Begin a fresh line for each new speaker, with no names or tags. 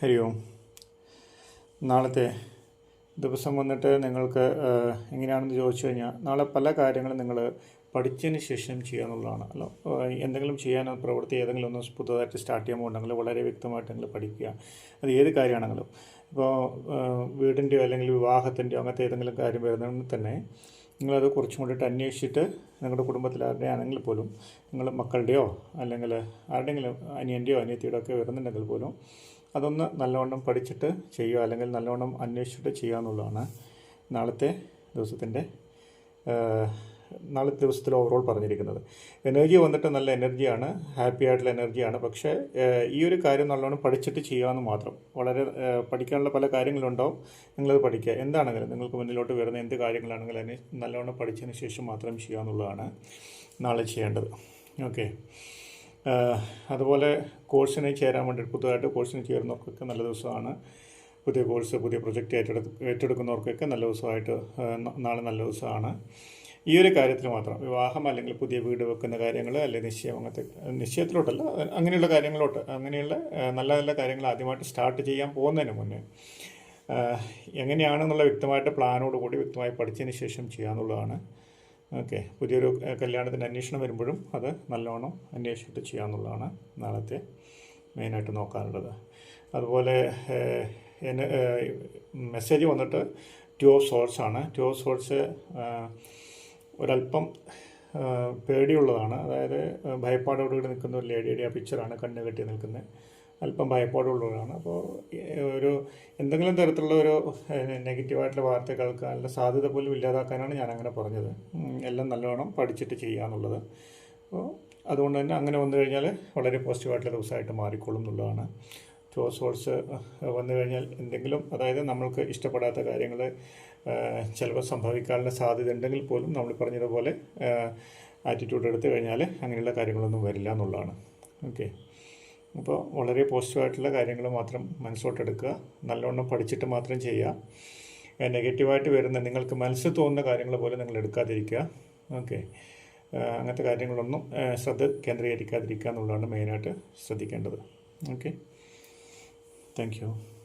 ഹരി ഓം. നാളത്തെ ദിവസം വന്നിട്ട് നിങ്ങൾക്ക് എങ്ങനെയാണെന്ന് ചോദിച്ചു കഴിഞ്ഞാൽ നാളെ പല കാര്യങ്ങളും നിങ്ങൾ പഠിച്ചതിന് ശേഷം ചെയ്യാന്നുള്ളതാണ് അല്ല എന്തെങ്കിലും ചെയ്യാനോ പ്രവൃത്തി ഏതെങ്കിലും ഒന്ന് പുതുതായിട്ട് സ്റ്റാർട്ട് ചെയ്യാൻ പോകുന്നുണ്ടെങ്കിൽ വളരെ വ്യക്തമായിട്ട് നിങ്ങൾ പഠിക്കുക. അത് ഏത് കാര്യമാണെങ്കിലും. ഇപ്പോൾ വീടിന്റെയോ അല്ലെങ്കിൽ വിവാഹത്തിന്റെയോ അങ്ങനത്തെ ഏതെങ്കിലും കാര്യം വരുന്നതിന് തന്നെ നിങ്ങളത് കുറച്ചും കൂടിയിട്ട് അന്വേഷിച്ചിട്ട് നിങ്ങളുടെ കുടുംബത്തിൽ ആരുടെ ആണെങ്കിൽ പോലും നിങ്ങൾ മക്കളുടെയോ അല്ലെങ്കിൽ ആരുടെയെങ്കിലും അനിയന്റെയോ അനിയത്തിയുടെ ഒക്കെ വരുന്നുണ്ടെങ്കിൽ പോലും അതൊന്ന് നല്ലവണ്ണം പഠിച്ചിട്ട് ചെയ്യുക അല്ലെങ്കിൽ നല്ലവണ്ണം അന്വേഷിച്ചിട്ട് ചെയ്യുക എന്നുള്ളതാണ് നാളത്തെ ദിവസത്തിന്റെ നാളത്തെ ദിവസത്തിൽ ഓവറോൾ പറഞ്ഞിരിക്കുന്നത്. എനർജി വന്നിട്ട് നല്ല എനർജിയാണ് ഹാപ്പി ആയിട്ടുള്ള എനർജിയാണ് പക്ഷേ ഈ ഒരു കാര്യം നല്ലോണം പഠിച്ചിട്ട് ചെയ്യാമെന്ന് മാത്രം. വളരെ പഠിക്കാനുള്ള പല കാര്യങ്ങളുണ്ടാവും നിങ്ങളത് പഠിക്കുക. എന്താണെങ്കിലും നിങ്ങൾക്ക് മുന്നിലോട്ട് വരുന്ന എന്ത് കാര്യങ്ങളാണെങ്കിലും അതിനെ നല്ലോണം പഠിച്ചതിന് ശേഷം മാത്രം ചെയ്യുക എന്നുള്ളതാണ് നാളെ ചെയ്യേണ്ടത്. ഓക്കെ അതുപോലെ കോഴ്സിന് ചേരാൻ വേണ്ടി പുതുതായിട്ട് കോഴ്സിന് ചേരുന്നവർക്കൊക്കെ നല്ല ദിവസമാണ്. പുതിയ കോഴ്സ് പുതിയ പ്രൊജക്റ്റ് ഏറ്റെടുക്ക ഏറ്റെടുക്കുന്നവർക്കൊക്കെ നല്ല ദിവസമായിട്ട് നാളെ നല്ല ദിവസമാണ്. ഈ ഒരു കാര്യത്തിൽ മാത്രം വിവാഹം അല്ലെങ്കിൽ പുതിയ വീട് വെക്കുന്ന കാര്യങ്ങൾ അല്ലെങ്കിൽ നിശ്ചയം അങ്ങനത്തെ നിശ്ചയത്തിലോട്ടല്ല അങ്ങനെയുള്ള കാര്യങ്ങളോട്ട് അങ്ങനെയുള്ള നല്ല നല്ല കാര്യങ്ങൾ ആദ്യമായിട്ട് സ്റ്റാർട്ട് ചെയ്യാൻ പോകുന്നതിന് മുന്നേ എങ്ങനെയാണെന്നുള്ള വ്യക്തമായിട്ട് പ്ലാനോട് കൂടി വ്യക്തമായി പഠിച്ചതിന് ശേഷം ചെയ്യാന്നുള്ളതാണ്. ഓക്കെ പുതിയൊരു കല്യാണത്തിന്റെ അന്വേഷണം വരുമ്പോഴും അത് നല്ലോണം അന്വേഷിച്ചിട്ട് ചെയ്യാമെന്നുള്ളതാണ് നാളത്തെ മെയിനായിട്ട് നോക്കാനുള്ളത്. അതുപോലെ എന്നെ മെസ്സേജ് വന്നിട്ട് ടു ഓഫ് സോഴ്സ് ആണ്. ടു ഓഫ് സോഴ്സ് ഒരല്പം പേടിയുള്ളതാണ്. അതായത് ഭയപ്പാടോടുകൂടി നിൽക്കുന്ന ഒരു ലേഡിയുടെ ആ പിക്ചറാണ് കണ്ണ് കെട്ടി നിൽക്കുന്നത്. അല്പം ഭയപ്പാടുള്ളവരാണ്. അപ്പോൾ ഒരു എന്തെങ്കിലും തരത്തിലുള്ള ഒരു നെഗറ്റീവായിട്ടുള്ള വാർത്ത കേൾക്കാനുള്ള സാധ്യത പോലും ഇല്ലാതാക്കാനാണ് ഞാൻ അങ്ങനെ പറഞ്ഞത് എല്ലാം നല്ലവണ്ണം പഠിച്ചിട്ട് ചെയ്യാന്നുള്ളത് അപ്പോൾ അതുകൊണ്ട് തന്നെ അങ്ങനെ വന്നു കഴിഞ്ഞാൽ വളരെ പോസിറ്റീവായിട്ടുള്ള ദിവസമായിട്ട് മാറിക്കോളും എന്നുള്ളതാണ്. ചോസ് സോഴ്സ് വന്നു കഴിഞ്ഞാൽ എന്തെങ്കിലും അതായത് നമ്മൾക്ക് ഇഷ്ടപ്പെടാത്ത കാര്യങ്ങൾ ചിലപ്പോൾ സംഭവിക്കാനുള്ള സാധ്യത ഉണ്ടെങ്കിൽ പോലും നമ്മൾ പറഞ്ഞതുപോലെ ആറ്റിറ്റ്യൂഡ് എടുത്തു കഴിഞ്ഞാൽ അങ്ങനെയുള്ള കാര്യങ്ങളൊന്നും വരില്ല എന്നുള്ളതാണ്. ഓക്കെ. അപ്പോൾ വളരെ പോസിറ്റീവായിട്ടുള്ള കാര്യങ്ങൾ മാത്രം മനസ്സോട്ടെടുക്കുക നല്ലവണ്ണം പഠിച്ചിട്ട് മാത്രം ചെയ്യുക. നെഗറ്റീവായിട്ട് വരുന്ന നിങ്ങൾക്ക് മനസ്സിൽ തോന്നുന്ന കാര്യങ്ങൾ പോലും നിങ്ങൾ എടുക്കാതിരിക്കുക. ഓക്കെ. അങ്ങനത്തെ കാര്യങ്ങളൊന്നും ശ്രദ്ധ കേന്ദ്രീകരിക്കാതിരിക്കുക എന്നുള്ളതാണ് മെയിനായിട്ട് ശ്രദ്ധിക്കേണ്ടത്. ഓക്കെ. Thank you.